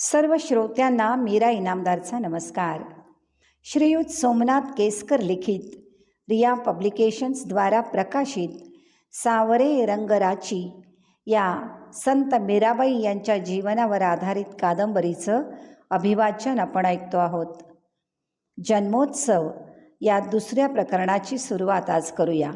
सर्व श्रोत्यांना मीरा इनामदारचा नमस्कार. श्रीयुत सोमनाथ केसकर लिखित रिया पब्लिकेशन्सद्वारा प्रकाशित सावरे रंगराची या संत मीराबाई यांच्या जीवनावर आधारित कादंबरीचं अभिवाचन आपण ऐकतो आहोत. जन्मोत्सव या दुसऱ्या प्रकरणाची सुरुवात आज करूया.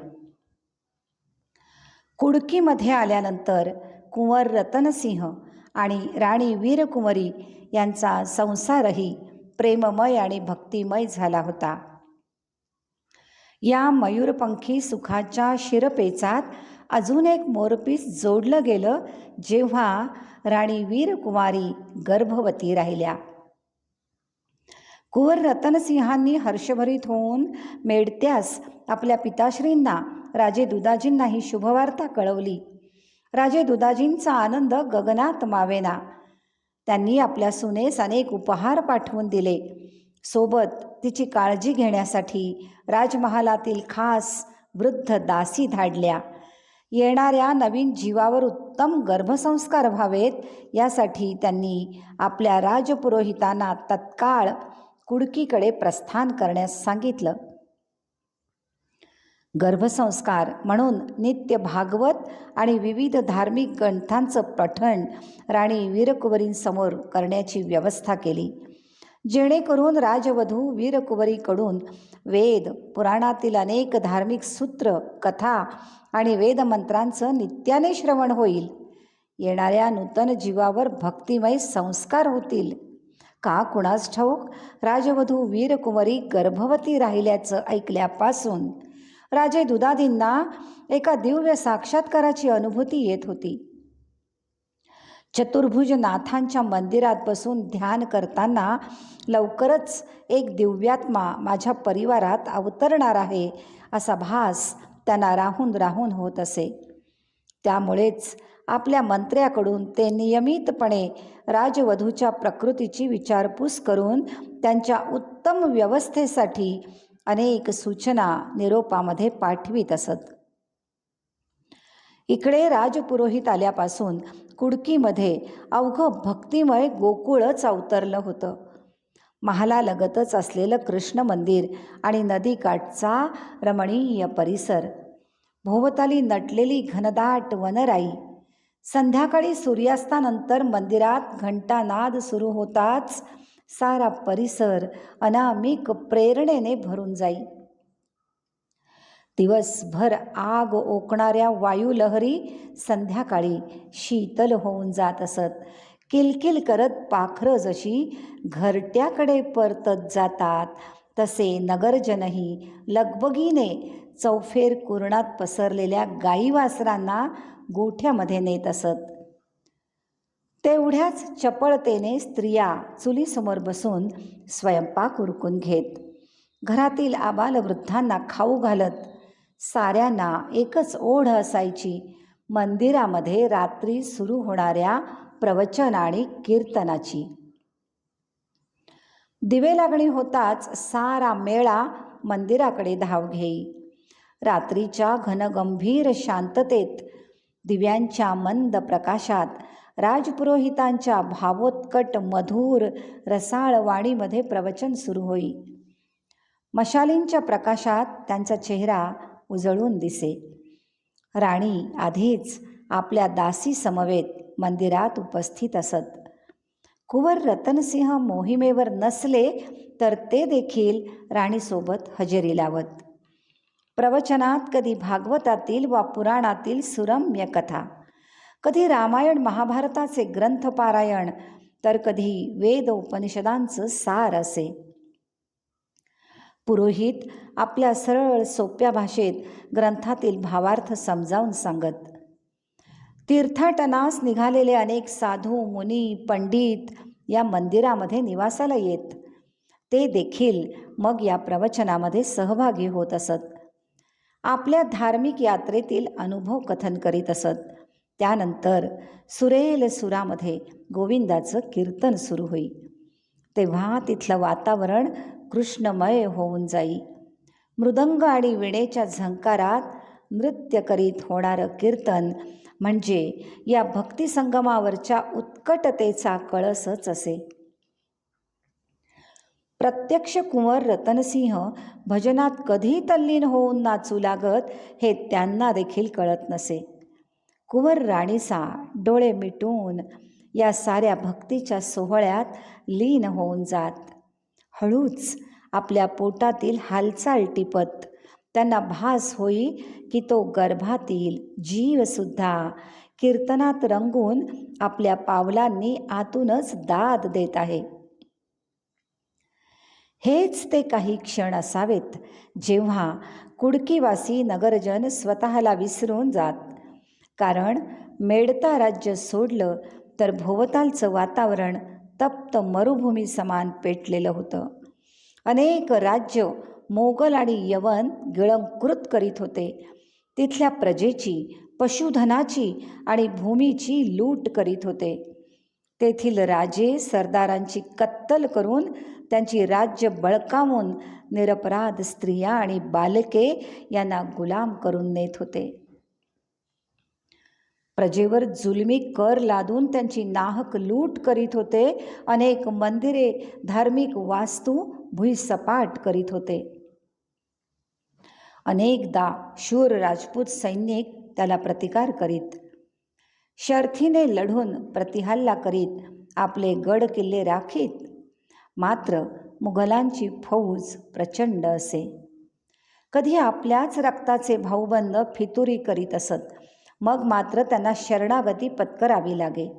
कुडकीमध्ये आल्यानंतर कुंवर रतनसिंह आणि राणी वीरकुंवरी यांचा संसारही प्रेममय आणि भक्तिमय झाला होता. या मयूरपंखी सुखाच्या शिरपेचात अजून एक मोरपीस जोडलं गेलं जेव्हा राणी वीरकुमारी गर्भवती राहिल्या. कुंवर रतनसिंहांनी हर्षभरीत होऊन मेडत्यास आपल्या पिताश्रींना राजे दुदाजींनाही शुभवार्ता कळवली. राजे दुदाजींचा आनंद गगनात मावेना. त्यांनी आपल्या सुनेस अनेक उपहार पाठवून दिले. सोबत तिची काळजी घेण्यासाठी राजमहालातील खास वृद्ध दासी धाडल्या. येणाऱ्या नवीन जीवावर उत्तम गर्भसंस्कार व्हावेत यासाठी त्यांनी आपल्या राजपुरोहितांना तत्काळ कुडकीकडे प्रस्थान करण्यास सांगितलं. गर्भसंस्कार म्हणून नित्य भागवत आणि विविध धार्मिक ग्रंथांचं पठण राणी वीरकुवरींसमोर करण्याची व्यवस्था केली. जेणेकरून राजवधू वीरकुवरीकडून वेद पुराणातील अनेक धार्मिक सूत्र कथा आणि वेदमंत्रांचं नित्याने श्रवण होईल. येणाऱ्या नूतन जीवावर भक्तिमय संस्कार होतील. का कुणास ठाऊक? राजवधू वीरकुमारी गर्भवती राहिल्याचं ऐकल्यापासून राजे दुदादींना एका दिव्य साक्षात्काराची अनुभूती येत होती. चतुर्भुज नाथांच्या मंदिरात बसून ध्यान करताना लवकरच एक दिव्यात्मा माझ्या परिवारात अवतरणार आहे असा भास त्यांना राहून राहून होत असे. त्यामुळेच आपल्या मंत्र्याकडून ते नियमितपणे राजवधूच्या प्रकृतीची विचारपूस करून त्यांच्या उत्तम व्यवस्थेसाठी अनेक सूचना निरोपामध्ये पाठवीत असत. इकडे राजपुरोहित आल्यापासून कुडकीमध्ये अवघं भक्तिमय गोकुळच अवतरलं होतं. महालालगतच असलेलं कृष्ण मंदिर आणि नदीकाठचा रमणीय परिसर. भोवताली नटलेली घनदाट वनराई. संध्याकाळी सूर्यास्तानंतर मंदिरात घंटानाद सुरू होताच सारा परिसर अनामिक प्रेरणेने भरून जाई. दिवसभर आग ओकणाऱ्या वायुलहरी संध्याकाळी शीतल होऊन जात असत. किलकिल करत पाखरं जशी घरट्याकडे परतत जातात तसे नगरजनही लगबगीने चौफेर कुरणात पसरलेल्या गाई वासरांना गोठ्यामध्ये नेत असत. तेवढ्याच चपळतेने स्त्रिया चुलीसमोर बसून स्वयंपाक उरकून घेत. घरातील आबालवृद्धांना खाऊ घालत साऱ्यांना एकच ओढ असायची मंदिरामध्ये रात्री सुरू होणाऱ्या प्रवचन आणि कीर्तनाची. दिवे लागणी होताच सारा मेळा मंदिराकडे धाव घेई. रात्रीच्या घनगंभीर शांततेत दिव्यांच्या मंद प्रकाशात राजपुरोहितांच्या भावोत्कट मधुर रसाळ वाणीमध्ये प्रवचन सुरू होई. मशालींच्या प्रकाशात त्यांचा चेहरा उजळून दिसे. राणी आधीच आपल्या दासी समवेत मंदिरात उपस्थित असत. कुंवर रतनसिंह मोहिमेवर नसले तर ते देखील राणीसोबत हजेरी लावत. प्रवचनात कधी भागवतातील वा पुराणातील सुरम्य कथा कधी रामायण महाभारताचे ग्रंथपारायण तर कधी वेद उपनिषदांचं सार असे. पुरोहित आपल्या सरळ सोप्या भाषेत ग्रंथातील भावार्थ समजावून सांगत तीर्थाटनास निघालेले अनेक साधू मुनी पंडित या मंदिरामध्ये निवासाला येत. ते देखील मग या प्रवचनामध्ये सहभागी होत असत. आपल्या धार्मिक यात्रेतील अनुभव कथन करीत असत. त्यानंतर सुरेल सुरामध्ये गोविंदाचं कीर्तन सुरू होई. तेव्हा तिथलं वातावरण कृष्णमय होऊन जाई. मृदंग आणि विणेच्या झंकारात नृत्य करीत होणारं कीर्तन म्हणजे या भक्तिसंगमावरच्या उत्कटतेचा कळसच असे. प्रत्यक्ष कुंवर रतनसिंह भजनात कधी तल्लीन होऊन नाचू लागत हे त्यांना देखील कळत नसे. कुंवर राणीसा डोळे मिटून या साऱ्या भक्तीच्या सोहळ्यात लीन होऊन जात. हळूच आपल्या पोटातील हालचाल टिपत. त्यांना भास होई की तो गर्भातील जीवसुद्धा कीर्तनात रंगून आपल्या पावलांनी आतूनच दाद देत आहे. हेच ते काही क्षण असावेत जेव्हा कुडकीवासी नगरजन स्वतःला विसरून जात. कारण मेडता राज्य सोडलं तर भोवतालचं वातावरण तप्त मरुभूमी समान पेटलेलं होतं. अनेक राज्य मोगल आणि यवन गिळंकृत करीत होते. तिथल्या प्रजेची पशुधनाची आणि भूमीची लूट करीत होते. तेथील राजे सरदारांची कत्तल करून त्यांची राज्य बळकावून निरपराध स्त्रिया आणि बालके यांना गुलाम करून नेत होते. प्रजेवर जुलमी कर लादून त्यांची नाहक लूट करीत होते. अनेक मंदिरे धार्मिक वास्तू भुईसपाट करीत होते. अनेकदा शूर राजपूत सैनिक त्याला प्रतिकार करीत. शर्थीने लढून प्रतिहल्ला करीत आपले गड किल्ले राखीत. मात्र मुघलांची फौज प्रचंड असे. कधी आपल्याच रक्ताचे भाऊबंद फितुरी करीत असत मग मात्र त्यांना शरणागती पत्करावी लागे.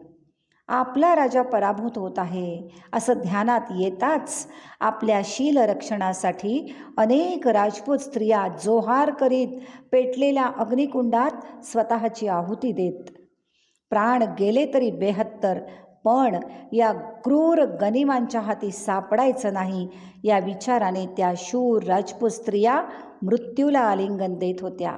आपला राजा पराभूत होत आहे असं ध्यानात येताच आपल्या शीलरक्षणासाठी अनेक राजपूत स्त्रिया जोहार करीत पेटलेल्या अग्निकुंडात स्वतःची आहुती देत. प्राण गेले तरी बेहत्तर पण या क्रूर गनिमांच्या हाती सापडायचं नाही या विचाराने त्या शूर राजपूत स्त्रिया मृत्यूला आलिंगन देत होत्या.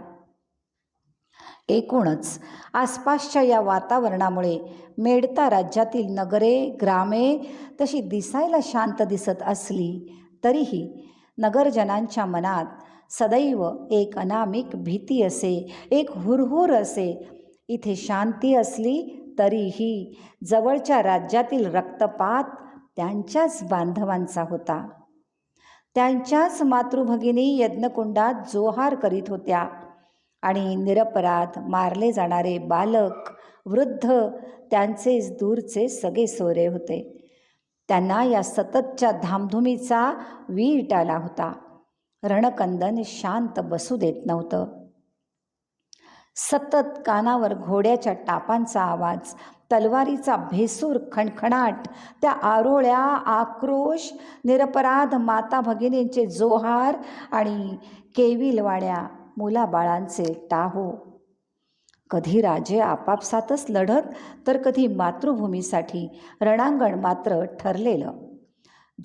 एकूणच आसपासच्या या वातावरणामुळे मेडता राज्यातील नगरे ग्रामे तशी दिसायला शांत दिसत असली तरीही नगरजनांच्या मनात सदैव एक अनामिक भीती असे एक हुरहुर असे. इथे शांती असली तरीही जवळच्या राज्यातील रक्तपात त्यांच्याच बांधवांचा होता. त्यांच्याच मातृभगिनी यज्ञकुंडात जोहार करीत होत्या. आणि निरपराध मारले जाणारे बालक वृद्ध त्यांचेच दूरचे सगळे सोरे होते. त्यांना या सततच्या धामधुमीचा वीट आला होता. रणकंदन शांत बसू देत नव्हतं. सतत कानावर घोड्याच्या टापांचा आवाज तलवारीचा भेसूर खणखणाट त्या आरोळ्या आक्रोश निरपराध माता भगिनींचे जोहार आणि केविलवाड्या मुलाबाळांचे टाहो. कधी राजे आपापसातच लढत तर कधी मातृभूमीसाठी रणांगण मात्र ठरलेलं.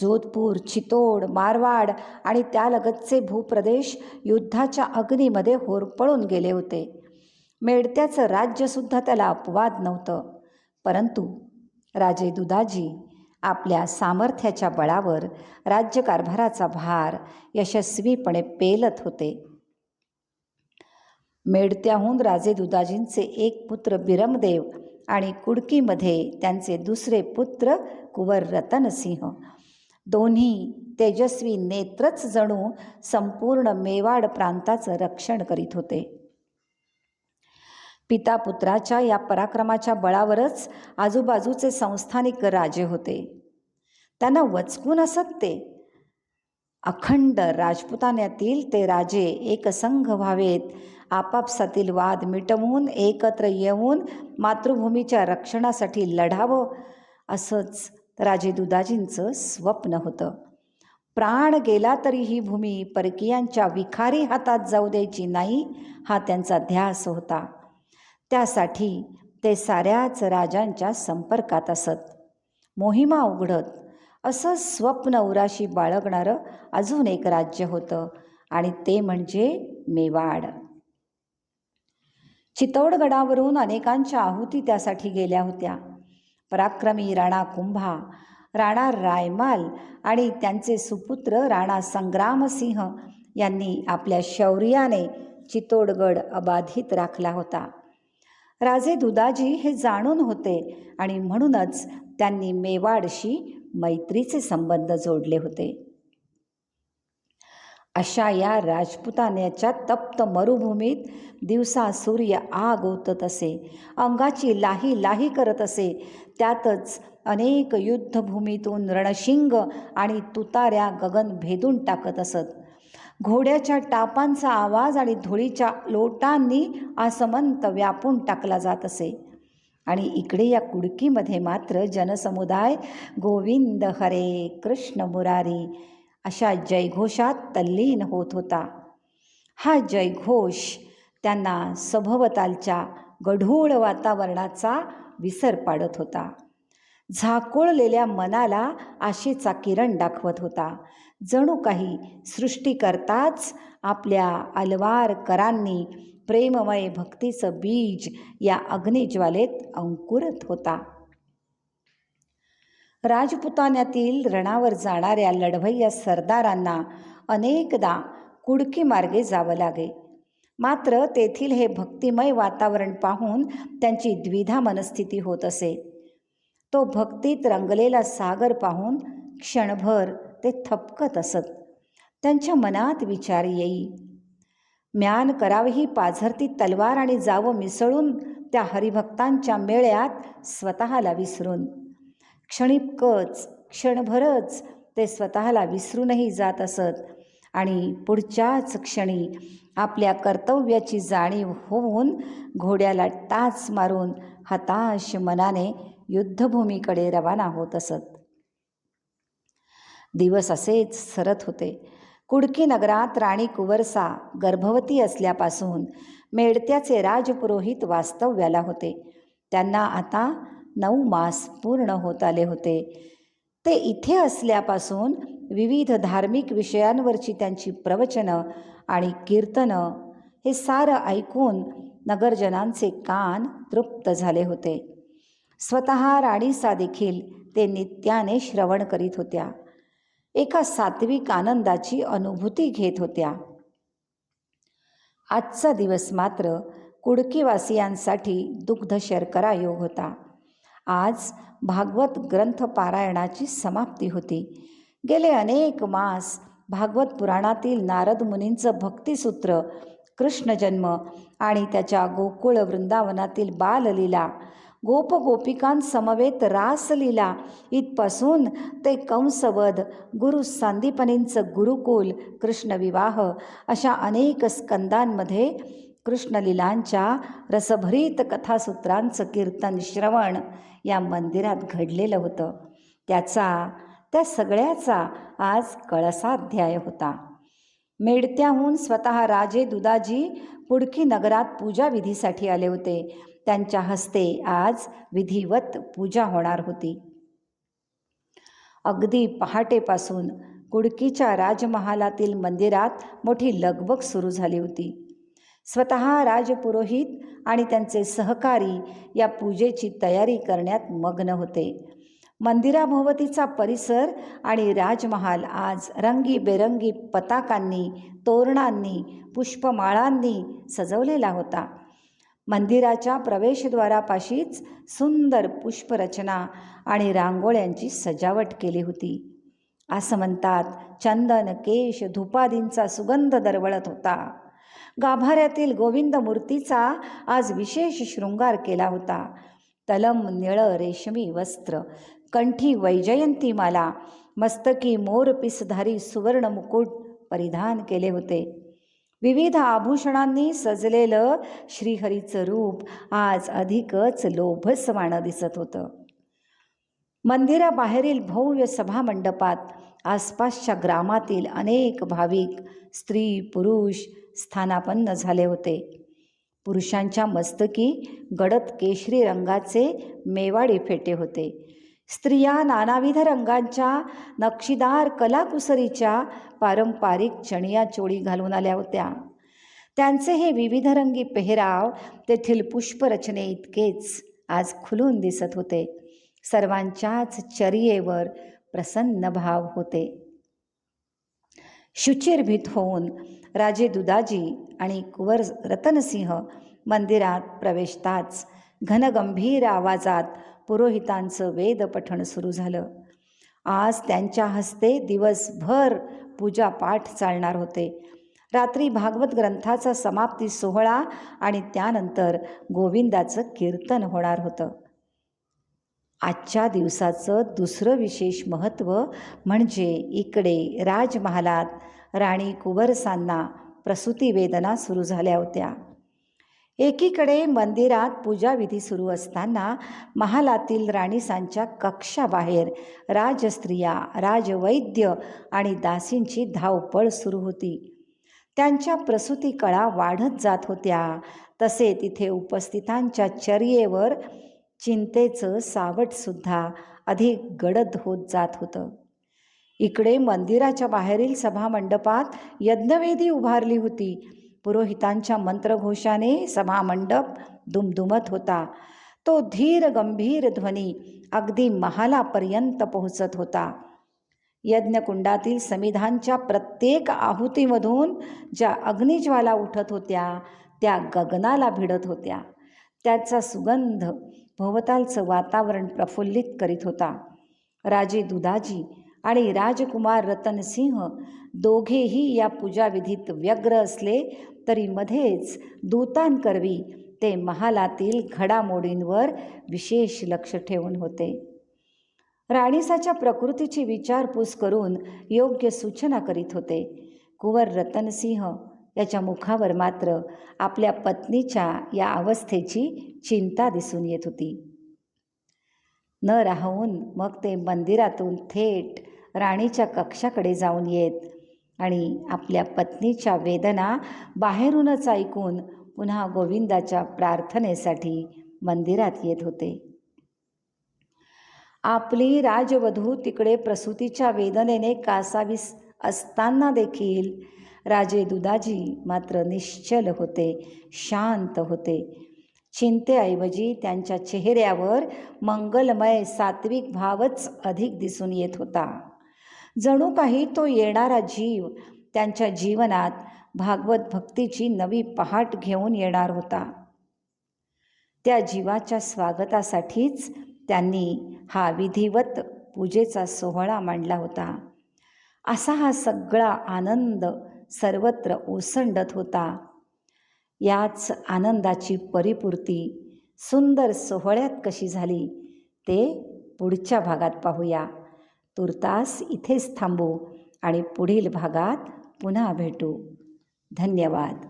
जोधपूर चितोड मारवाड आणि त्यालगतचे भूप्रदेश युद्धाच्या अग्नीमध्ये होरपळून गेले होते. मेडत्याचं राज्यसुद्धा त्याला अपवाद नव्हतं. परंतु राजे दुदाजी आपल्या सामर्थ्याच्या बळावर राज्यकारभाराचा भार यशस्वीपणे पेलत होते. मेडत्याहून राजे दुदाजींचे एक पुत्र बिरमदेव आणि कुडकीमध्ये त्यांचे दुसरे पुत्र कुवर रतनसिंह दोन्ही तेजस्वी नेत्रच जणू संपूर्ण मेवाड प्रांताचं रक्षण करीत होते. पिता पुत्राच्या या पराक्रमाच्या बळावरच आजूबाजूचे संस्थानिक राजे होते. त्यांना वचकून असत ते. अखंड राजपुतान्यातील ते राजे एकसंघ व्हावेत. आपापसातील वाद मिटवून एकत्र येऊन मातृभूमीच्या रक्षणासाठी लढावं असंच राजे दुदाजींचं स्वप्न होतं. प्राण गेला तरी ही भूमी परकीयांच्या विखारी हातात जाऊ द्यायची नाही हा त्यांचा ध्यास होता. त्यासाठी ते साऱ्याच राजांच्या संपर्कात असत. मोहिमा उघडत असं स्वप्न उराशी बाळगणारं अजून एक राज्य होतं आणि ते म्हणजे मेवाड. चितौडगडावरून अनेकांच्या आहुती त्यासाठी गेल्या होत्या. पराक्रमी राणा कुंभा राणा रायमाल आणि त्यांचे सुपुत्र राणा संग्रामसिंह यांनी आपल्या शौर्याने चितोडगड अबाधित राखला होता. राजे दुदाजी हे जाणून होते आणि म्हणूनच त्यांनी मेवाडशी मैत्रीचे संबंध जोडले होते. अशा या राजपुतान्याच्या तप्त मरुभूमीत दिवसा सूर्य आग ओतत असे. अंगाची लाही लाही करत असे. त्यातच अनेक युद्धभूमीतून रणशिंग आणि तुताऱ्या गगन भेदून टाकत असत. घोड्याच्या टापांचा आवाज आणि धुळीच्या लोटांनी आसमंत व्यापून टाकला जात असे. आणि इकडे या कुडकीमध्ये मात्र जनसमुदाय गोविंद हरे कृष्ण मुरारी. अशा जयघोषात तल्लीन होत होता. हा जयघोष त्यांना सभोवतालच्या गढूळ वातावरणाचा विसर पाडत होता. झाकोळलेल्या मनाला आशेचा किरण दाखवत होता. जणू काही सृष्टीकर्ताच आपल्या अलवार करांनी प्रेममय भक्तीचं बीज या अग्निज्वालेत अंकुरत होता. राजपुतान्यातील रणावर जाणाऱ्या लढवय्या सरदारांना अनेकदा कुडकी मार्गे जावं लागे. मात्र तेथील हे भक्तिमय वातावरण पाहून त्यांची द्विधा मनस्थिती होत असे. तो भक्तीत रंगलेला सागर पाहून क्षणभर ते थपकत असत. त्यांच्या मनात विचार येई. म्यान करावी पाझरती तलवार आणि जावं मिसळून त्या हरिभक्तांच्या मेळ्यात स्वतःला विसरून. क्षणिकच क्षणभरच ते स्वतःला विसरूनही जात असत. आणि पुढच्याच क्षणी आपल्या कर्तव्याची जाणीव होऊन घोड्याला टाच मारून हताश मनाने युद्धभूमीकडे रवाना होत असत. दिवस असेच सरत होते. कुडकी नगरात राणी कुवरसा गर्भवती असल्यापासून मेडत्याचे राजपुरोहित वास्तव्याला होते. त्यांना आता नऊ मास पूर्ण होत आले होते. ते इथे असल्यापासून विविध धार्मिक विषयांवरची त्यांची प्रवचनं आणि कीर्तनं हे सारं ऐकून नगरजनांचे कान तृप्त झाले होते. स्वतः राणीसा देखील ते नित्याने श्रवण करीत होत्या. एका सात्विक आनंदाची अनुभूती घेत होत्या. आजचा दिवस मात्र कुडकीवासियांसाठी दुग्ध शर्करा योग होता. आज भागवत ग्रंथ पारायणाची समाप्ती होती. गेले अनेक मास भागवत पुराणातील नारद मुनींचं भक्तिसूत्र कृष्णजन्म आणि त्याच्या गोकुळ वृंदावनातील बाललीला गोपगोपिकांसमवेत रासलीला इथपासून ते कंसवध गुरु सांदीपनींचं गुरुकुल कृष्णविवाह अशा अनेक स्कंदांमध्ये कृष्णलीलांच्या रसभरीत कथासूत्रांचं कीर्तन श्रवण या मंदिरात घडलेलं होतं. त्याचा त्या सगळ्याचा आज कळसाध्याय होता. मेडत्याहून स्वतः राजे दुदाजी पुडकी नगरात पूजाविधीसाठी आले होते. त्यांच्या हस्ते आज विधिवत पूजा होणार होती. अगदी पहाटेपासून कुडकीच्या राजमहालातील मंदिरात मोठी लगबग सुरू झाली होती. स्वतः राजपुरोहित आणि त्यांचे सहकारी या पूजेची तयारी करण्यात मग्न होते. मंदिराभोवतीचा परिसर आणि राजमहाल आज रंगीबेरंगी पताकांनी तोरणांनी पुष्पमाळांनी सजवलेला होता. मंदिराच्या प्रवेशद्वारापाशीच सुंदर पुष्परचना आणि रांगोळ्यांची सजावट केली होती. असं म्हणतात चंदन केश धुपादींचा सुगंध दरवळत होता. गाभाऱ्यातील गोविंद मूर्तीचा आज विशेष शृंगार केला होता. तलम निळं रेशमी वस्त्र कंठी वैजयंतीमाला मस्तकी मोरपिसधारी सुवर्ण मुकुट परिधान केले होते. विविध आभूषणांनी सजलेलं श्रीहरीचं रूप आज अधिकच लोभसवाणं दिसत होतं. मंदिराबाहेरील भव्य सभामंडपात आसपासच्या ग्रामातील अनेक भाविक स्त्री पुरुष स्थानापन्न झाले होते. पुरुषांच्या मस्तकी गडद केशरी रंगाचे मेवाडी फेटे होते. स्त्रिया नानाविध रंगांच्या नक्षीदार कलाकुसरीच्या पारंपरिक चणिया चोळी घालून आल्या होत्या. त्यांचे हे विविधरंगी पेहराव तेथील पुष्परचने इतकेच आज खुलून दिसत होते. सर्वांच्याच चर्येवर प्रसन्न भाव होते. शुचिर्भीत होऊन राजे दुदाजी आणि कुंवर रतनसिंह मंदिरात प्रवेशताच घनगंभीर आवाजात पुरोहितांचं वेदपठण सुरू झालं. आज त्यांच्या हस्ते दिवसभर पूजापाठ चालणार होते. रात्री भागवत ग्रंथाचा समाप्ती सोहळा आणि त्यानंतर गोविंदाचं कीर्तन होणार होतं. आजच्या दिवसाचं दुसरं विशेष महत्त्व म्हणजे इकडे राजमहालात राणी कुंवरसांना प्रसूती वेदना सुरू झाल्या होत्या. एकीकडे मंदिरात पूजाविधी सुरू असताना महालातील राणीसांच्या कक्षाबाहेर राजस्त्रिया राजवैद्य आणि दासींची धावपळ सुरू होती. त्यांच्या प्रसूती कळा वाढत जात होत्या. तसे तिथे उपस्थितांच्या चर्येवर चिंतेचं सावटसुद्धा अधिक गडद होत जात होतं. इकडे मंदिराच्या बाहेरील सभामंडपात यज्ञवेदी उभारली होती. पुरोहितांच्या मंत्रघोषाने सभामंडप दुमदुमत होता. तो धीर गंभीर ध्वनी अगदी महालापर्यंत पोहोचत होता. यज्ञकुंडातील समिधांच्या प्रत्येक आहुतीमधून ज्या अग्निज्वाला उठत होत्या त्या गगनाला भिडत होत्या. त्याचा सुगंध भोवतालचं वातावरण प्रफुल्लित करीत होता. राजे दुधाजी आणि राजकुमार रतनसिंह दोघेही या पूजाविधीत व्यग्र असले तरी मध्येच दूतांकरवी ते महालातील घडामोडींवर विशेष लक्ष ठेवून होते. राणीसाच्या प्रकृतीची विचारपूस करून योग्य सूचना करीत होते. कुंवर रतनसिंह त्याच्या मुखावर मात्र आपल्या पत्नीच्या या अवस्थेची चिंता दिसून येत होती. न राहून मग ते मंदिरातून थेट राणीच्या कक्षाकडे जाऊन येत आणि आपल्या पत्नीच्या वेदना बाहेरूनच ऐकून पुन्हा गोविंदाच्या प्रार्थनेसाठी मंदिरात येत होते. आपली राजवधू तिकडे प्रसूतीच्या वेदनेने कासावीस असताना देखील राजे दुदाजी मात्र निश्चल होते शांत होते. चिंतेऐवजी त्यांच्या चेहऱ्यावर मंगलमय सात्विक भावच अधिक दिसून येत होता. जणू काही तो येणारा जीव त्यांच्या जीवनात भागवत भक्तीची नवी पहाट घेऊन येणार होता. त्या जीवाच्या स्वागतासाठीच त्यांनी हा विधिवत पूजेचा सोहळा मांडला होता. असा हा सगळा आनंद सर्वत्र ओसंडत होता. याच आनंदाची परिपूर्ती सुंदर सोहळ्यात कशी झाली ते पुढच्या भागात पाहूया. तुर्तास इथेच थांबू आणि पुढील भागात पुन्हा भेटू. धन्यवाद.